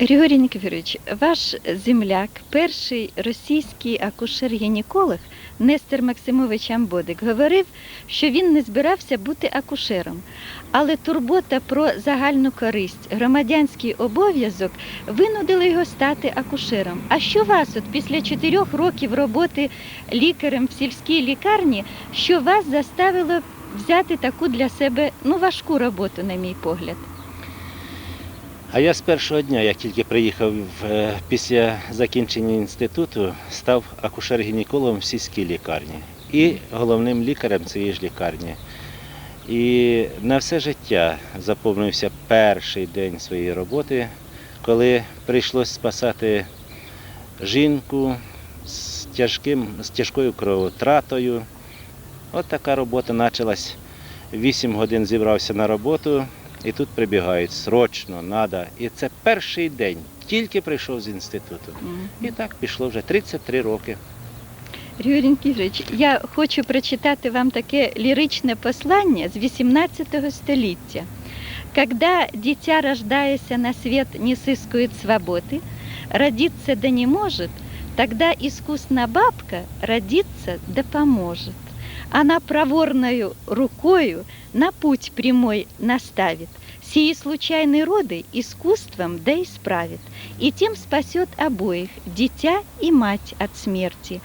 Григорій Нікіфорович, ваш земляк, перший російський акушер-гінеколог Нестор Максимович Амбодик, говорив, що він не збирався бути акушером. Але турбота про загальну користь, громадянський обов'язок винудили його стати акушером. А що вас, от після чотирьох років роботи лікарем в сільській лікарні, що вас заставило взяти таку для себе ну, важку роботу, на мій погляд? А я з першого дня, як тільки приїхав е, після закінчення інституту, став акушер-гінекологом в сільській лікарні і головним лікарем цієї ж лікарні. І на все життя заповнився перший день своєї роботи, коли прийшлось спасати жінку з, тяжким, з тяжкою кровотратою. От така робота почалась. Вісім годин зібрався на роботу, і тут прибігають срочно, треба. І це перший день, тільки прийшов з інституту. І так пішло вже 33 роки. Григорій Нікіфорович, я хочу прочитати вам таке ліричне послання з 18 століття. Когда дитя, рождаясь на свет, не сыскует свободы, родиться да не может, тогда искусна бабка родиться да поможет Она проворною рукою на путь прямой наставит, сии случайные роды искусством да исправит, и тем спасет обоих, дитя и мать от смерти,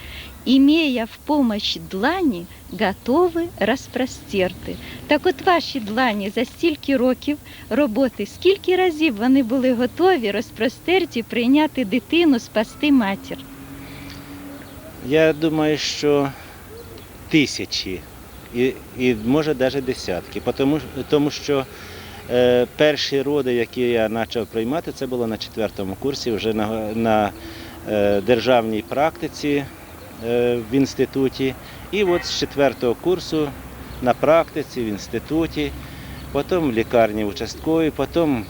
имея в помощь длани, готовы розпростерти. Так от ваші длані за стільки років роботи, скільки разів вони були готові розпростерті прийняти дитину, спасти матір? Я думаю, що тисячі і, і може навіть десятки, тому, тому що е, перші роди, які я почав приймати, це було на четвертому курсі, вже на, на е, державній практиці е, в інституті. І от з четвертого курсу на практиці в інституті, потім в лікарні участковій, потім е,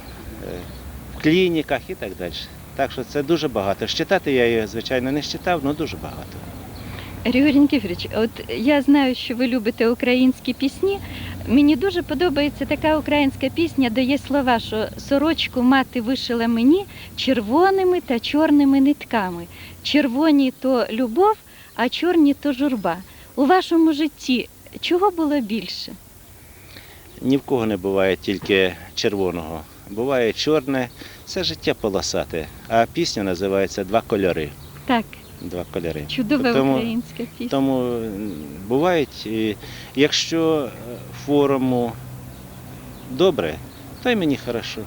в клініках і так далі. Так що це дуже багато. Щитати я її, звичайно, не щитав, але дуже багато. Григорій Нікіфорович, от я знаю, що ви любите українські пісні. Мені дуже подобається така українська пісня, де є слова, що сорочку мати вишила мені червоними та чорними нитками. Червоні то любов, а чорні то журба. У вашому житті чого було більше? Ні в кого не буває тільки червоного. Буває чорне, це життя полосате. А пісня називається Два кольори. Так, Два кольори. Чудове Тому- українське пісня. Тому бувають, і якщо форму форуму добре, то й мені хорошо.